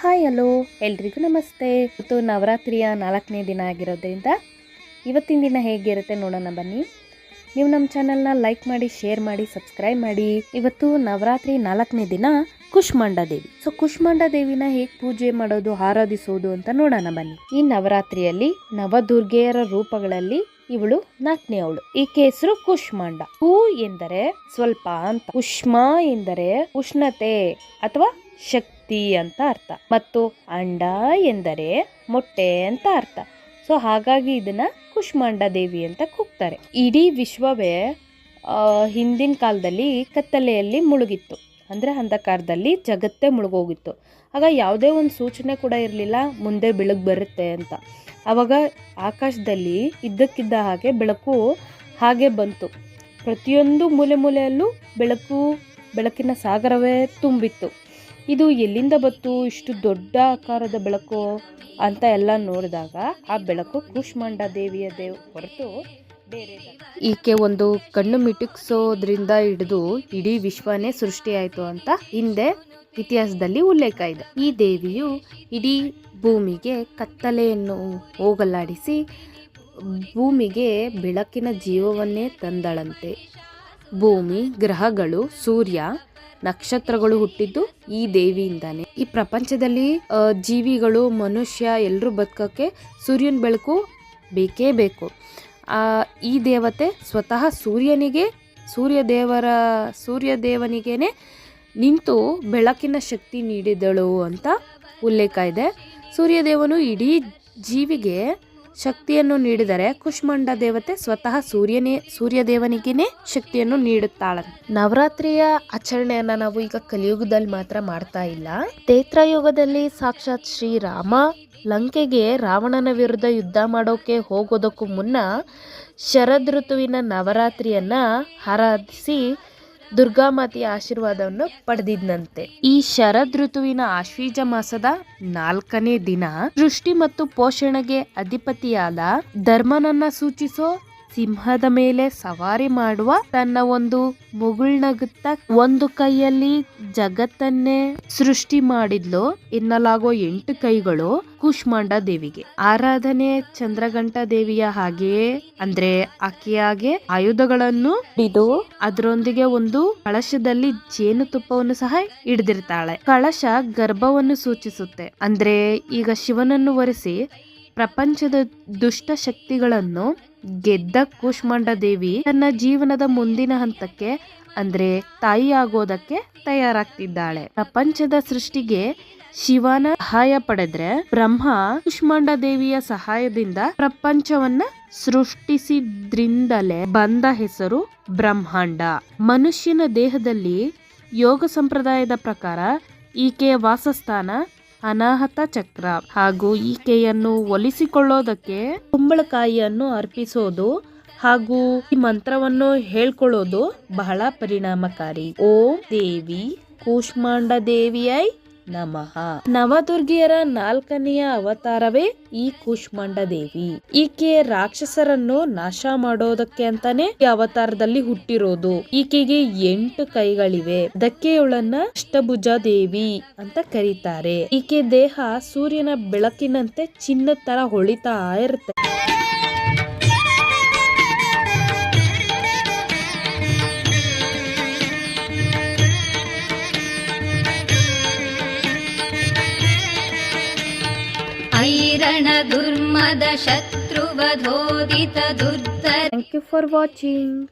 Hi, hello. ಎಲ್ರಿಗೂ ನಮಸ್ತೆ. ಇವತ್ತು ನವರಾತ್ರಿಯ ನಾಲ್ಕನೇ ದಿನ ಆಗಿರೋದ್ರಿಂದ ಇವತ್ತಿನ ದಿನ ಹೇಗಿರುತ್ತೆ ನೋಡೋಣ ಬನ್ನಿ. ನೀವು ನಮ್ಮ ಚಾನಲ್ನ ಲೈಕ್ ಮಾಡಿ, ಶೇರ್ ಮಾಡಿ, ಸಬ್ಸ್ಕ್ರೈಬ್ ಮಾಡಿ. ಇವತ್ತು ನವರಾತ್ರಿ ನಾಲ್ಕನೇ ದಿನ ಕುಷ್ಮಾಂಡ ದೇವಿ. ಸೊ, ಕುಷ್ಮಾಂಡ ದೇವಿನ ಹೇಗೆ ಪೂಜೆ ಮಾಡೋದು, ಆರಾಧಿಸೋದು ಅಂತ ನೋಡೋಣ ಬನ್ನಿ. ಈ ನವರಾತ್ರಿಯಲ್ಲಿ ನವದುರ್ಗೆಯರ ರೂಪಗಳಲ್ಲಿ ಇವಳು ನಾಲ್ಕನೇ ಅವಳು. ಈಕೆ ಹೆಸರು ಕುಷ್ಮಾಂಡ. ಹೂ ಎಂದರೆ ಸ್ವಲ್ಪ ಅಂತ. ಉಷ್ಮ ಎಂದರೆ ಉಷ್ಣತೆ ಅಥವಾ ಶಕ್ತಿ. ಅಂತ ಅರ್ಥ. ಮತ್ತು ಅಂಡ ಎಂದರೆ ಮೊಟ್ಟೆ ಅಂತ ಅರ್ಥ. ಸೊ, ಹಾಗಾಗಿ ಇದನ್ನ ಕುಷ್ಮಾಂಡ ದೇವಿ ಅಂತ ಕೂಗ್ತಾರೆ. ಇಡೀ ವಿಶ್ವವೇ ಹಿಂದಿನ ಕಾಲದಲ್ಲಿ ಕತ್ತಲೆಯಲ್ಲಿ ಮುಳುಗಿತ್ತು. ಅಂದರೆ ಅಂಧಕಾರದಲ್ಲಿ ಜಗತ್ತೇ ಮುಳುಗೋಗಿತ್ತು. ಆಗ ಯಾವುದೇ ಒಂದು ಸೂಚನೆ ಕೂಡ ಇರಲಿಲ್ಲ, ಮುಂದೆ ಬೆಳಕು ಬರುತ್ತೆ ಅಂತ. ಆವಾಗ ಆಕಾಶದಲ್ಲಿ ಇದ್ದಕ್ಕಿದ್ದ ಹಾಗೆ ಬೆಳಕು ಹಾಗೆ ಬಂತು. ಪ್ರತಿಯೊಂದು ಮೂಲೆ ಮೂಲೆಯಲ್ಲೂ ಬೆಳಕು, ಬೆಳಕಿನ ಸಾಗರವೇ ತುಂಬಿತ್ತು. ಇದು ಎಲ್ಲಿಂದ ಬತ್ತು ಇಷ್ಟು ದೊಡ್ಡ ಆಕಾರದ ಬೆಳಕು ಅಂತ ಎಲ್ಲ ನೋಡಿದಾಗ ಆ ಬೆಳಕು ಕೂಷ್ಮಾಂಡ ದೇವಿಯ ದೇವ್ ಹೊರತು ಬೇರೆ ಈಕೆ ಒಂದು ಕಣ್ಣು ಮಿಟುಕ್ಸೋದ್ರಿಂದ ಹಿಡಿದು ಇಡೀ ವಿಶ್ವನೇ ಸೃಷ್ಟಿಯಾಯಿತು ಅಂತ ಹಿಂದೆ ಇತಿಹಾಸದಲ್ಲಿ ಉಲ್ಲೇಖ ಇದೆ. ಈ ದೇವಿಯು ಇಡೀ ಭೂಮಿಗೆ ಕತ್ತಲೆಯನ್ನು ಹೋಗಲಾಡಿಸಿ ಭೂಮಿಗೆ ಬೆಳಕಿನ ಜೀವವನ್ನೇ ತಂದಳಂತೆ. ಭೂಮಿ, ಗ್ರಹಗಳು, ಸೂರ್ಯ, ನಕ್ಷತ್ರಗಳು ಹುಟ್ಟಿದ್ದು ಈ ದೇವಿಯಿಂದಾನೆ. ಈ ಪ್ರಪಂಚದಲ್ಲಿ ಜೀವಿಗಳು, ಮನುಷ್ಯ ಎಲ್ಲರೂ ಬದುಕಕ್ಕೆ ಸೂರ್ಯನ ಬೆಳಕು ಬೇಕೇ ಬೇಕು. ಈ ದೇವತೆ ಸ್ವತಃ ಸೂರ್ಯನಿಗೆ, ಸೂರ್ಯ ದೇವರ, ಸೂರ್ಯ ದೇವನಿಗೇನೆ ನಿಂತು ಬೆಳಕಿನ ಶಕ್ತಿ ನೀಡಿದಳು ಅಂತ ಉಲ್ಲೇಖ ಇದೆ. ಸೂರ್ಯದೇವನು ಇಡೀ ಜೀವಿಗೆ ಶಕ್ತಿಯನ್ನು ನೀಡಿದರೆ ಕುಷ್ಮಂಡ ದೇವತೆ ಸ್ವತಃ ಸೂರ್ಯನೇ, ಸೂರ್ಯದೇವನಿಗೇನೆ ಶಕ್ತಿಯನ್ನು ನೀಡುತ್ತಾಳೆ ನವರಾತ್ರಿಯ ಆಚರಣೆಯನ್ನ ನಾವು ಈಗ ಕಲಿಯುಗದಲ್ಲಿ ಮಾತ್ರ ಮಾಡ್ತಾ ಇಲ್ಲ. ತೇತ್ರಯುಗದಲ್ಲಿ ಸಾಕ್ಷಾತ್ ಶ್ರೀರಾಮ ಲಂಕೆಗೆ ರಾವಣನ ವಿರುದ್ಧ ಯುದ್ಧ ಮಾಡೋಕೆ ಹೋಗೋದಕ್ಕೂ ಮುನ್ನ ಶರದ್ ಋತುವಿನ ನವರಾತ್ರಿಯನ್ನ ಆರಾಧಿಸಿ ದುರ್ಗಾಮಾತೆಯ ಆಶೀರ್ವಾದವನ್ನು ಪಡೆದಿದ್ನಂತೆ. ಈ ಶರದ್ ಋತುವಿನ ಆಶ್ವೀಜ ಮಾಸದ ನಾಲ್ಕನೇ ದಿನ, ಸೃಷ್ಟಿ ಮತ್ತು ಪೋಷಣೆಗೆ ಅಧಿಪತಿಯಾದ ಧರ್ಮನನ್ನ ಸೂಚಿಸೋ ಸಿಂಹದ ಮೇಲೆ ಸವಾರಿ ಮಾಡುವ ತನ್ನ ಒಂದು ಮುಗುಳ್ನಗುತ್ತ ಒಂದು ಕೈಯಲ್ಲಿ ಜಗತ್ತನ್ನೇ ಸೃಷ್ಟಿ ಮಾಡಿದ್ಲು. ಎನ್ನಲಾಗೋ ಎಂಟು ಕೈಗಳು ಕೂಷ್ಮಾಂಡ ದೇವಿಗೆ. ಆರಾಧನೆ ಚಂದ್ರಘಂಟ ದೇವಿಯ ಹಾಗೆಯೇ, ಅಂದ್ರೆ ಆಕೆಯಾಗೆ ಆಯುಧಗಳನ್ನು ಹಿಡಿದು ಅದರೊಂದಿಗೆ ಒಂದು ಕಳಶದಲ್ಲಿ ಜೇನುತುಪ್ಪವನ್ನು ಸಹ ಹಿಡಿದಿರ್ತಾಳೆ. ಕಳಶ ಗರ್ಭವನ್ನು ಸೂಚಿಸುತ್ತೆ. ಅಂದ್ರೆ ಈಗ ಶಿವನನ್ನು ವರೆಸಿ ಪ್ರಪಂಚದ ದುಷ್ಟ ಶಕ್ತಿಗಳನ್ನು ಗೆದ್ದ ಕೂಷ್ಮಾಂಡ ದೇವಿ ತನ್ನ ಜೀವನದ ಮುಂದಿನ ಹಂತಕ್ಕೆ, ಅಂದ್ರೆ ತಾಯಿ ಆಗೋದಕ್ಕೆ ತಯಾರಾಗ್ತಿದ್ದಾಳೆ. ಪ್ರಪಂಚದ ಸೃಷ್ಟಿಗೆ ಶಿವನ ಸಹಾಯ ಪಡೆದ್ರೆ ಬ್ರಹ್ಮ ಕುಷ್ಮಾಂಡ ದೇವಿಯ ಸಹಾಯದಿಂದ ಪ್ರಪಂಚವನ್ನ ಸೃಷ್ಟಿಸಿದ್ರಿಂದಲೇ ಬಂದ ಹೆಸರು ಬ್ರಹ್ಮಾಂಡ. ಮನುಷ್ಯನ ದೇಹದಲ್ಲಿ ಯೋಗ ಸಂಪ್ರದಾಯದ ಪ್ರಕಾರ ಈಕೆಯ ವಾಸಸ್ಥಾನ ಅನಾಹತ ಚಕ್ರ ಹಾಗೂ ಈಕೆಯನ್ನು ಒಲಿಸಿಕೊಳ್ಳೋದಕ್ಕೆ ಕುಂಬಳಕಾಯಿಯನ್ನು ಅರ್ಪಿಸೋದು ಹಾಗೂ ಈ ಮಂತ್ರವನ್ನು ಹೇಳ್ಕೊಳ್ಳೋದು ಬಹಳ ಪರಿಣಾಮಕಾರಿ. ಓಂ ದೇವಿ, ಕೂಷ್ಮಾಂಡ ದೇವಿಯೈ ನಮಃ. ನವದುರ್ಗಿಯರ ನಾಲ್ಕನೆಯ ಅವತಾರವೇ ಈ ಕೂಷ್ಮಾಂಡ ದೇವಿ ಈಕೆ ರಾಕ್ಷಸರನ್ನು ನಾಶ ಮಾಡೋದಕ್ಕೆ ಅಂತಾನೆ ಈ ಅವತಾರದಲ್ಲಿ ಹುಟ್ಟಿರೋದು. ಈಕೆಗೆ ಎಂಟು ಕೈಗಳಿವೆ. ಅದಕ್ಕೆ ಇವಳನ್ನ ಅಷ್ಟಭುಜ ದೇವಿ ಅಂತ ಕರೀತಾರೆ. ಈಕೆ ದೇಹ ಸೂರ್ಯನ ಬೆಳಕಿನಂತೆ ಚಿನ್ನದ ತರ ಹೊಳಿತಾ ಇರುತ್ತೆ. दुर्मद शत्रुवधोदित दुर्दु फार् वाचिङ्ग्